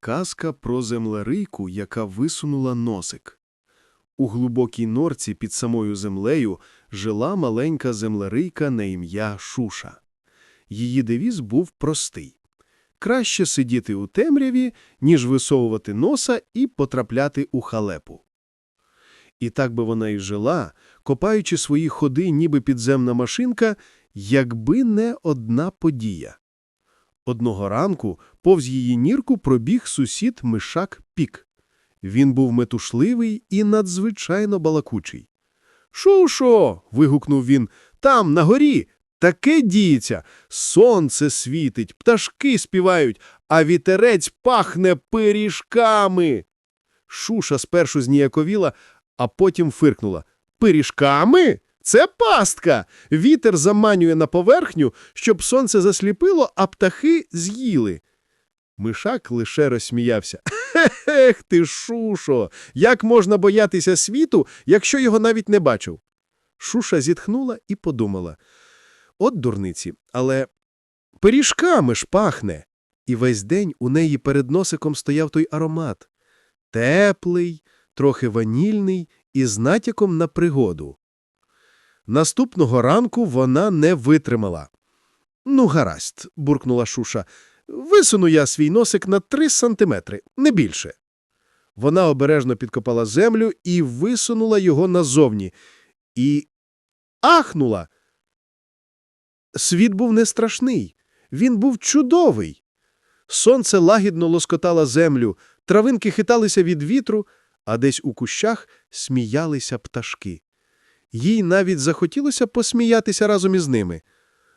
Казка про землерийку, яка висунула носик. У глибокій норці під самою землею жила маленька землерийка на ім'я Шуша. Її девіз був простий. Краще сидіти у темряві, ніж висовувати носа і потрапляти у халепу. І так би вона і жила, копаючи свої ходи, ніби підземна машинка, якби не одна подія. Одного ранку повз її нірку пробіг сусід Мишак Пік. Він був метушливий і надзвичайно балакучий. «Шушо!» – вигукнув він. «Там, на горі! Таке діється! Сонце світить, пташки співають, а вітерець пахне пиріжками!» Шуша спершу зніяковіла, а потім фиркнула. «Пиріжками? Це пастка! Вітер заманює на поверхню, щоб сонце засліпило, а птахи з'їли». Мишак лише розсміявся. «Ех ти, Шушо! Як можна боятися світу, якщо його навіть не бачив?» Шуша зітхнула і подумала. От дурниці, але пиріжками ж пахне. І весь день у неї перед носиком стояв той аромат. Теплий, трохи ванільний і з натяком на пригоду. Наступного ранку вона не витримала. «Ну, гаразд», – буркнула Шуша, – «висуну я свій носик на три сантиметри, не більше». Вона обережно підкопала землю і висунула його назовні. І ахнула. Світ був не страшний, він був чудовий. Сонце лагідно лоскотало землю, травинки хиталися від вітру, а десь у кущах сміялися пташки. Їй навіть захотілося посміятися разом із ними.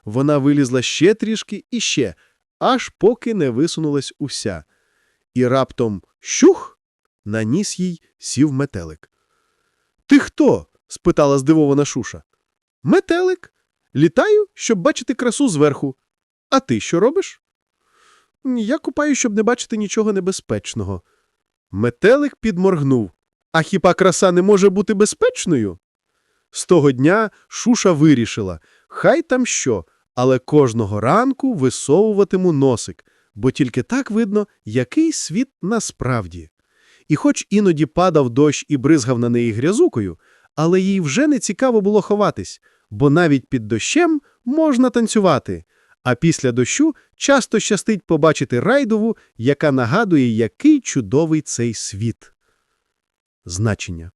Вона вилізла ще трішки і ще, аж поки не висунулась уся. І раптом щух! На ніс їй сів метелик. «Ти хто?» – спитала здивована Шуша. «Метелик. Літаю, щоб бачити красу зверху. А ти що робиш?» «Я купаю, щоб не бачити нічого небезпечного». Метелик підморгнув. «А хіба краса не може бути безпечною?» З того дня Шуша вирішила, хай там що, але кожного ранку висовуватиму носик, бо тільки так видно, який світ насправді. І хоч іноді падав дощ і бризгав на неї грязукою, але їй вже не цікаво було ховатись, бо навіть під дощем можна танцювати, а після дощу часто щастить побачити райдову, яка нагадує, який чудовий цей світ. Значення.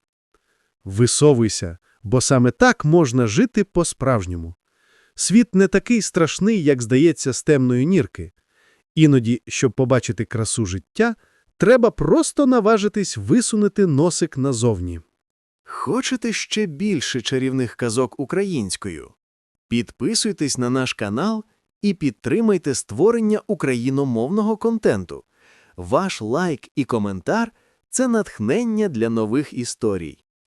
Висовуйся, бо саме так можна жити по-справжньому. Світ не такий страшний, як здається з темної нірки. Іноді, щоб побачити красу життя, треба просто наважитись висунути носик назовні. Хочете ще більше чарівних казок українською? Підписуйтесь на наш канал і підтримайте створення україномовного контенту. Ваш лайк і коментар – це натхнення для нових історій.